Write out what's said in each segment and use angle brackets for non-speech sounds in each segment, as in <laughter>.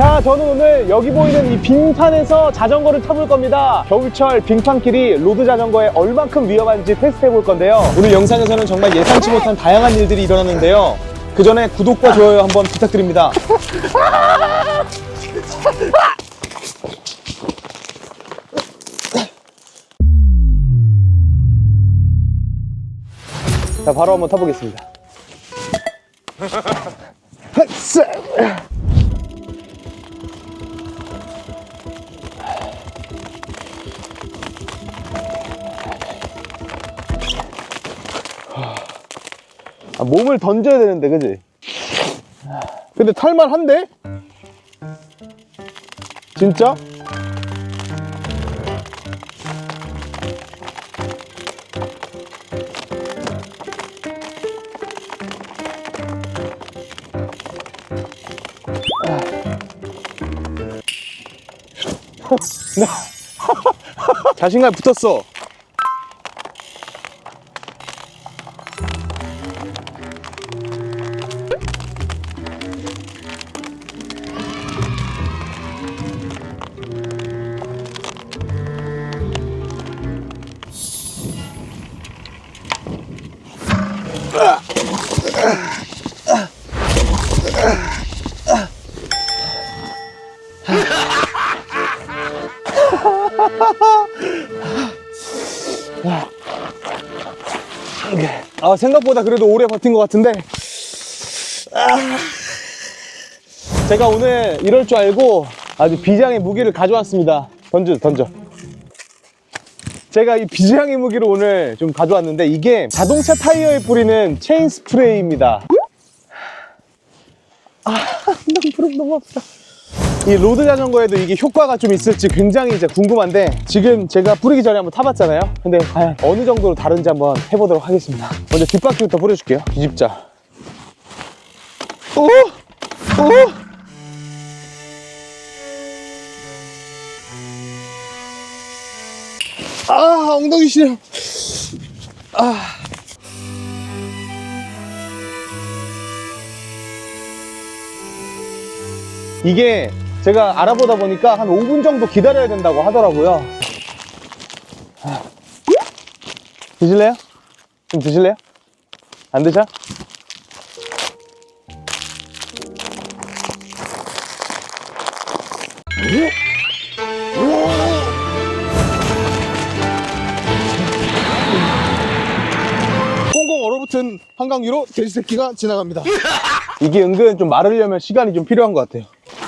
자, 저는 오늘 여기 보이는 이 빙판에서 자전거를 타볼 겁니다. 겨울철 빙판길이 로드 자전거에 얼만큼 위험한지 테스트해 볼 건데요. 오늘 영상에서는 정말 예상치 못한 다양한 일들이 일어나는데요. 그 전에 구독과 좋아요 한번 부탁드립니다. 자, 바로 한번 타보겠습니다. 아, 몸을 던져야 되는데, 그지? 근데 탈만한데? 진짜? <laughs> <laughs> 자신감 붙었어. 아, 생각보다 그래도 오래 버틴 것 같은데. 아. 제가 오늘 이럴 줄 알고 아주 비장의 무기를 가져왔습니다. 던져, 던져. 제가 이 비장의 무기를 오늘 좀 가져왔는데 이게 자동차 타이어에 뿌리는 체인 스프레이입니다. 아, 너무 부름 너무 없다. 이 로드 자전거에도 이게 효과가 좀 있을지 굉장히 이제 궁금한데 지금 제가 뿌리기 전에 한번 타봤잖아요. 근데 과연 어느 정도로 다른지 한번 해보도록 하겠습니다. 먼저 뒷바퀴부터 뿌려줄게요. 뒤집자. 오! 오! 아, 엉덩이 시려. 아. 이게 제가 알아보다 보니까 한 5분 정도 기다려야 된다고 하더라고요. 아. 드실래요? 좀 드실래요? 안 드셔? 한강 위로 돼지 새끼가 지나갑니다. <laughs> 이게 은근 좀 마르려면 시간이 좀 필요한 것 같아요.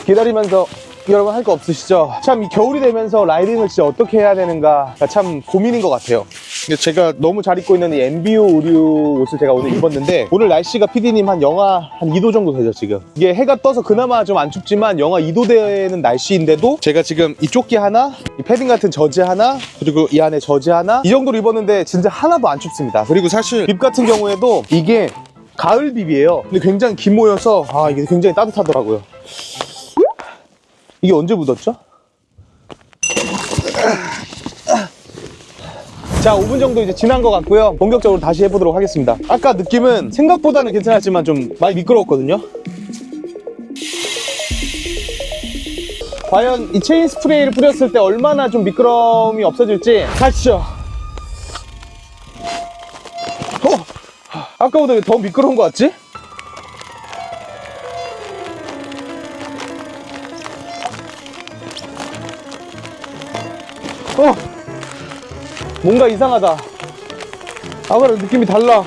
기다리면서 여러분 할 거 없으시죠? 참 이 겨울이 되면서 라이딩을 진짜 어떻게 해야 되는가 참 고민인 것 같아요. 근데 제가 너무 잘 입고 있는 이 MBO 의류 옷을 제가 오늘 입었는데 오늘 날씨가 PD님 한 영하 한 2도 정도 되죠 지금. 이게 해가 떠서 그나마 좀 안 춥지만 영하 2도 되는 날씨인데도 제가 지금 이 조끼 하나 이 패딩 같은 저지 하나 그리고 이 안에 저지 하나 이 정도로 입었는데 진짜 하나도 안 춥습니다. 그리고 사실 빕 같은 경우에도 이게 가을 빕이에요. 근데 굉장히 긴 모여서 아 이게 굉장히 따뜻하더라고요. 이게 언제 묻었죠? 자, 5분 정도 이제 지난 것 같고요. 본격적으로 다시 해보도록 하겠습니다. 아까 느낌은 생각보다는 괜찮았지만 좀 많이 미끄러웠거든요. 과연 이 체인 스프레이를 뿌렸을 때 얼마나 좀 미끄러움이 없어질지 가시죠. 어, 아까보다 왜더 미끄러운 것 같지? 뭔가 이상하다. 아까랑 느낌이 달라.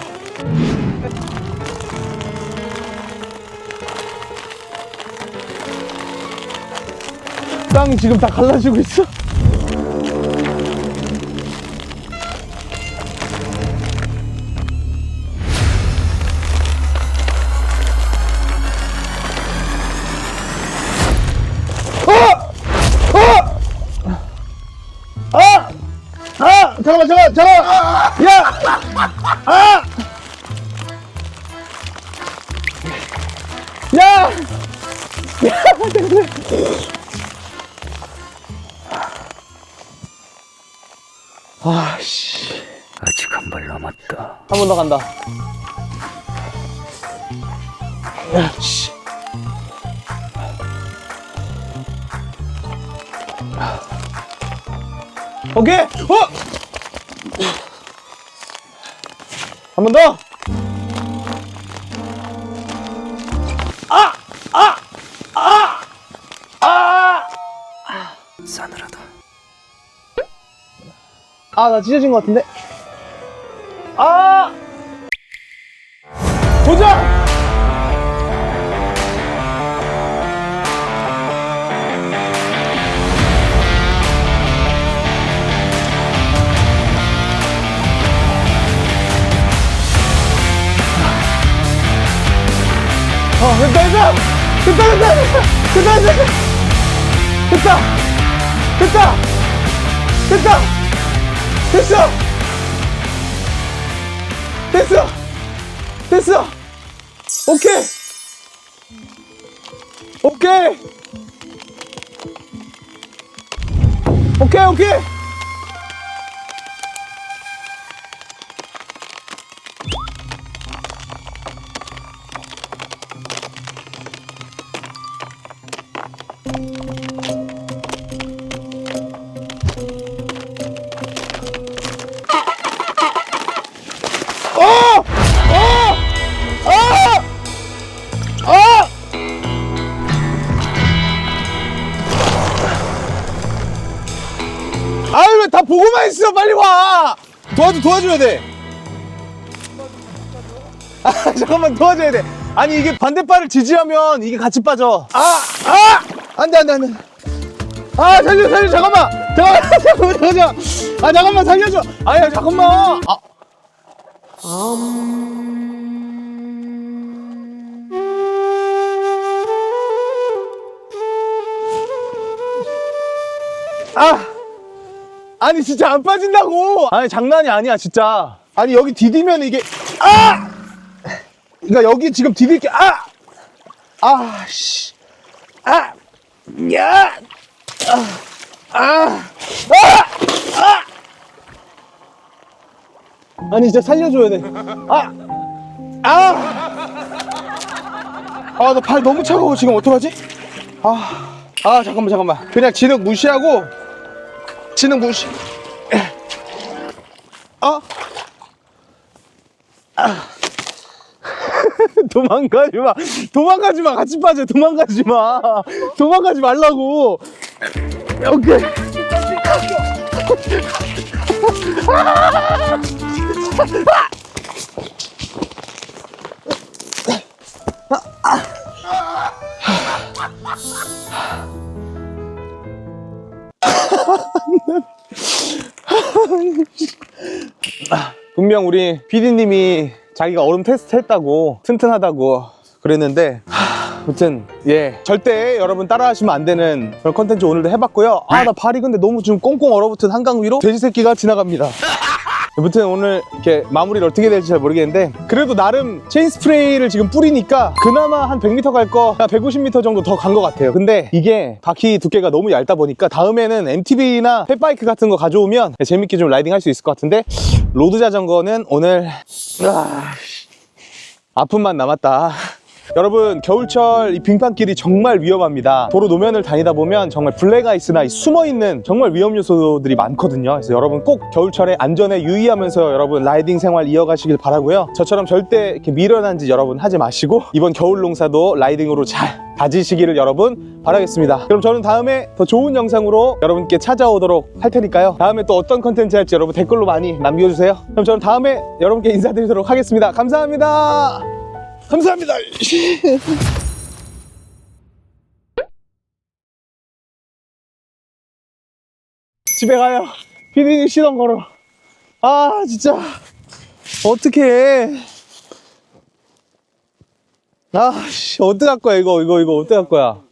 땅이 지금 다 갈라지고 있어. 어! 잠깐만, 잠깐만, 잠깐만! 야! 아! 야! 아, 씨. 아직 한 발 남았다. 한 번 더 간다. 야, 씨. 오케이! 어! 한 번 더! 싸늘하다. 아, 나 찢어진 것 같은데? 아! 도전! 어, 됐다, 됐다! 됐다, 됐다! 됐다, 됐다! 됐다! 됐다! 됐다! 됐어! 됐어! 됐어! 오케이! 오케이! 오케이, 오케이! 아유 왜 다 보고만 있어? 빨리 와! 도와줘 도와줘야 돼. 아, 잠깐만 도와줘야 돼. 아니 이게 반대발을 지지하면 이게 같이 빠져. 아아 안돼 안돼 안돼 아 살려 살려 잠깐만 잠깐만 잠깐만 잠깐만 아 잠깐만 살려줘 아야 잠깐만 아 아! 아니 진짜 안 빠진다고! 아니 장난이 아니야 진짜 아니 여기 디디면 이게 아! 그러니까 여기 지금 디딜 게 아! 아! 씨! 아! 야! 아! 아! 아! 아니 진짜 살려줘야 돼 아! 아! 아 나 발 너무 차가워 지금 어떡하지? 아, 아 잠깐만 잠깐만 그냥 진흙 무시하고 진흙 무시 아, 아. 도망가지 마. 도망가지 마. 같이 빠져. 도망가지 마. 도망가지 말라고. 오케이. 분명 우리 PD님이 자기가 얼음 테스트 했다고 튼튼하다고 그랬는데 하, 아무튼 예. 절대 여러분 따라하시면 안 되는 그런 컨텐츠 오늘도 해봤고요. 아 나 발이 근데 너무 지금 꽁꽁 얼어붙은 한강 위로 돼지 새끼가 지나갑니다. <laughs> 아무튼 오늘 이렇게 마무리를 어떻게 될지 잘 모르겠는데 그래도 나름 체인 스프레이를 지금 뿌리니까 그나마 한 100m 갈 거 150m 정도 더 간 것 같아요. 근데 이게 바퀴 두께가 너무 얇다 보니까 다음에는 MTB나 펫바이크 같은 거 가져오면 재밌게 좀 라이딩 할 수 있을 것 같은데 로드 자전거는 오늘 아, 아픔만 남았다 여러분 겨울철 이 빙판길이 정말 위험합니다. 도로 노면을 다니다 보면 정말 블랙아이스나 이 숨어있는 정말 위험 요소들이 많거든요. 그래서 여러분 꼭 겨울철에 안전에 유의하면서 여러분 라이딩 생활 이어가시길 바라고요. 저처럼 절대 이렇게 미련한 짓 여러분 하지 마시고 이번 겨울 농사도 라이딩으로 잘 다지시기를 여러분 바라겠습니다. 그럼 저는 다음에 더 좋은 영상으로 여러분께 찾아오도록 할 테니까요. 다음에 또 어떤 컨텐츠 할지 여러분 댓글로 많이 남겨주세요. 그럼 저는 다음에 여러분께 인사드리도록 하겠습니다. 감사합니다 감사합니다. <laughs> 집에 가요. 피디님 시동 걸어. 아, 진짜. 어떡해. 아, 씨, 어떡할 거야, 이거, 이거, 이거, 어떡할 거야.